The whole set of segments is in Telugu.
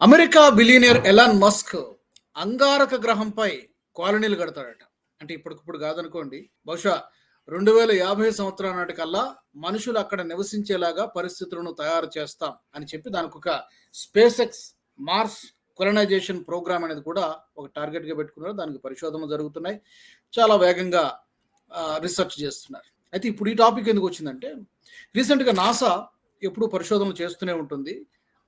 అమెరికా బిలీనియర్ ఎలాన్ మస్క్ అంగారక గ్రహంపై కాలనీలు కడతాడట. అంటే ఇప్పటికిప్పుడు కాదనుకోండి బహుశా రెండు వేల యాభై సంవత్సరాల నాటికల్లా మనుషులు అక్కడ నివసించేలాగా పరిస్థితులను తయారు చేస్తాం అని చెప్పి దానికి ఒక space X Mars colonisation programme అనేది కూడా ఒక టార్గెట్గా పెట్టుకున్నారు. దానికి పరిశోధనలు జరుగుతున్నాయి. చాలా వేగంగా రీసెర్చ్ చేస్తున్నారు. అయితే ఇప్పుడు ఈ టాపిక్ ఎందుకు వచ్చిందంటే రీసెంట్గా నాసా ఎప్పుడు పరిశోధనలు చేస్తూనే ఉంటుంది.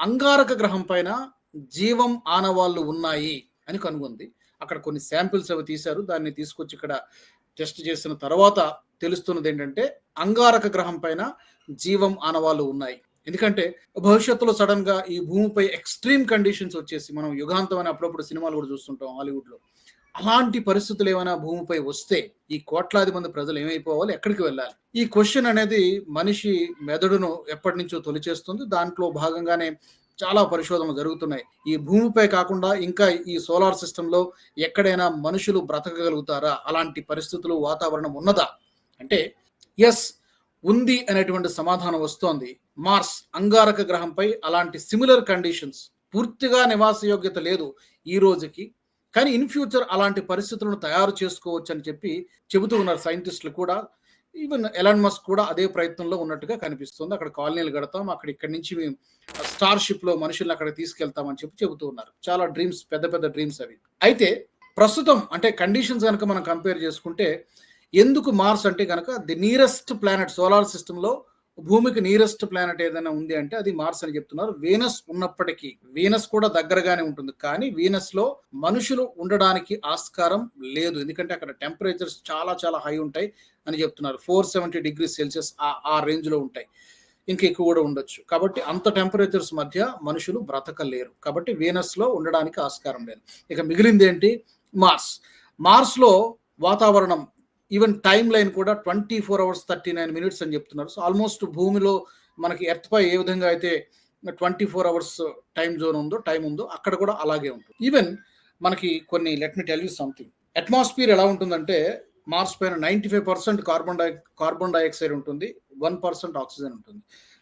అంగారక గ్రహం పైన జీవం ఆనవాళ్ళు ఉన్నాయి అని కనుగొంది. అక్కడ కొన్ని శాంపిల్స్ అవి తీశారు. దాన్ని తీసుకొచ్చి ఇక్కడ టెస్ట్ చేసిన తర్వాత తెలుస్తున్నది ఏంటంటే అంగారక గ్రహం పైన జీవం ఆనవాళ్ళు ఉన్నాయి. ఎందుకంటే భవిష్యత్తులో సడన్గా ఈ భూమిపై ఎక్స్ట్రీమ్ కండిషన్స్ వచ్చేసి మనం యుగాంతం అని అప్పుడప్పుడు సినిమాలు కూడా చూస్తుంటాం హాలీవుడ్లో అలాంటి పరిస్థితులు ఏమైనా భూమిపై వస్తే ఈ కోట్లాది మంది ప్రజలు ఏమైపోవాలి? ఎక్కడికి వెళ్ళాలి? ఈ క్వశ్చన్ అనేది మనిషి మెదడును ఎప్పటి నుంచో తొలిచేస్తుంది. దాంట్లో భాగంగానే చాలా పరిశోధనలు జరుగుతున్నాయి. ఈ భూమిపై కాకుండా ఇంకా ఈ సోలార్ సిస్టంలో ఎక్కడైనా మనుషులు బ్రతకగలుగుతారా? అలాంటి పరిస్థితులు వాతావరణం ఉన్నదా? అంటే ఎస్ ఉంది అనేటువంటి సమాధానం వస్తోంది. మార్స్ అంగారక గ్రహంపై అలాంటి సిమిలర్ కండిషన్స్ పూర్తిగా నివాసయోగ్యత లేదు ఈ రోజుకి. కానీ ఇన్ ఫ్యూచర్ అలాంటి పరిస్థితులను తయారు చేసుకోవచ్చు అని చెప్పి చెబుతూ ఉన్నారు సైంటిస్టులు కూడా. ఈవెన్ ఎలాన్ మస్క్ కూడా అదే ప్రయత్నంలో ఉన్నట్టుగా కనిపిస్తుంది. అక్కడ కాలనీలు కడతాం అక్కడ ఇక్కడి నుంచి మేము స్టార్షిప్లో మనుషులను అక్కడ తీసుకెళ్తామని చెప్పి చెబుతూ ఉన్నారు. చాలా డ్రీమ్స్ పెద్ద పెద్ద డ్రీమ్స్ అవి. అయితే ప్రస్తుతం అంటే కండిషన్స్ కనుక మనం కంపేర్ చేసుకుంటే ఎందుకు మార్స్ అంటే కనుక ది నియరెస్ట్ ప్లానెట్ సోలార్ సిస్టంలో భూమికి నియరెస్ట్ ప్లానెట్ ఏదైనా ఉంది అంటే అది మార్స్ అని చెప్తున్నారు. వీనస్ ఉన్నప్పటికీ వీనస్ కూడా దగ్గరగానే ఉంటుంది. కానీ వీనస్లో మనుషులు ఉండడానికి ఆస్కారం లేదు. ఎందుకంటే అక్కడ టెంపరేచర్స్ చాలా చాలా హై ఉంటాయి అని చెప్తున్నారు. ఫోర్ సెవెంటీ డిగ్రీ సెల్సియస్ ఆ రేంజ్లో ఉంటాయి. ఇంకా ఎక్కువ కూడా ఉండొచ్చు. కాబట్టి అంత టెంపరేచర్స్ మధ్య మనుషులు బ్రతకలేరు. కాబట్టి వీనస్లో ఉండడానికి ఆస్కారం లేదు. ఇక మిగిలింది ఏంటి? మార్స్ మార్స్లో వాతావరణం ఈవెన్ టైం లైన్ కూడా twenty four hours thirty nine minutes అని చెప్తున్నారు. సో ఆల్మోస్ట్ భూమిలో మనకి ఎర్త్ పై ఏ విధంగా అయితే twenty four hours time zone ఉందో టైం ఉందో అక్కడ కూడా అలాగే ఉంటుంది. ఈవెన్ మనకి కొన్ని let me tell you something atmosphere ఎలా ఉంటుందంటే మార్స్ పైన ninety five percent carbon di carbon dioxide ఉంటుంది వన్ పర్సెంట్ ఆక్సిజన్ ఉంటుంది.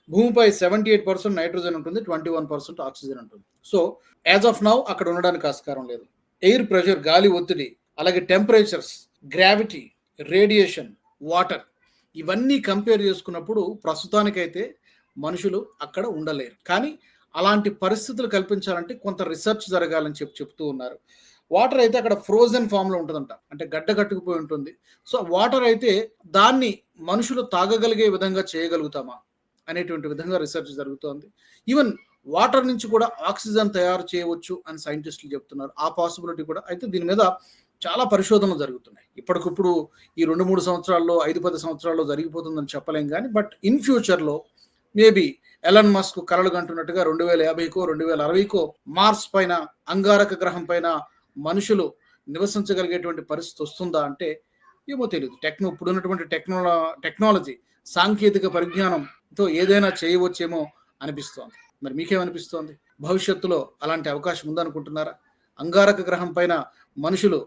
భూమిపై సెవెంటీ ఎయిట్ పర్సెంట్ నైట్రోజన్ ఉంటుంది ట్వంటీ వన్ పర్సెంట్ ఆక్సిజన్ ఉంటుంది. సో యాజ్ ఆఫ్ నౌ అక్కడ ఉండడానికి ఆస్కారం లేదు. ఎయిర్ ప్రెషర్ గాలి ఒత్తిడి అలాగే టెంపరేచర్స్ గ్రావిటీ రేడియేషన్ వాటర్ ఇవన్నీ కంపేర్ చేసుకున్నప్పుడు ప్రస్తుతానికైతే మనుషులు అక్కడ ఉండలేరు. కానీ అలాంటి పరిస్థితులు కల్పించాలంటే కొంత రీసెర్చ్ జరగాలని చెప్పి చెప్తూ ఉన్నారు. వాటర్ అయితే అక్కడ ఫ్రోజన్ ఫామ్లో ఉంటుందంట. అంటే గడ్డ కట్టుకుపోయి ఉంటుంది. సో వాటర్ అయితే దాన్ని మనుషులు తాగగలిగే విధంగా చేయగలుగుతామా అనేటువంటి విధంగా రీసెర్చ్ జరుగుతోంది. ఈవెన్ వాటర్ నుంచి కూడా ఆక్సిజన్ తయారు చేయవచ్చు అని సైంటిస్టులు చెప్తున్నారు. ఆ పాసిబిలిటీ కూడా. అయితే దీని మీద చాలా పరిశోధనలు జరుగుతున్నాయి. ఇప్పటికిప్పుడు ఈ రెండు మూడు సంవత్సరాల్లో ఐదు పది సంవత్సరాల్లో జరిగిపోతుందని చెప్పలేం కానీ బట్ ఇన్ ఫ్యూచర్లో మేబీ ఎలన్ మస్క్ కలలు కంటున్నట్టుగా రెండు వేల యాభైకో రెండు వేల అరవైకో మార్స్ పైన అంగారక గ్రహం పైన మనుషులు నివసించగలిగేటువంటి పరిస్థితి వస్తుందా అంటే ఏమో తెలియదు టెక్నో ఇప్పుడున్నటువంటి టెక్నాల టెక్నాలజీ సాంకేతిక పరిజ్ఞానంతో ఏదైనా చేయవచ్చేమో అనిపిస్తోంది. మరి మీకేమనిపిస్తోంది? భవిష్యత్తులో అలాంటి అవకాశం ఉందనుకుంటున్నారా? అంగారక గ్రహం పైన మనుషులు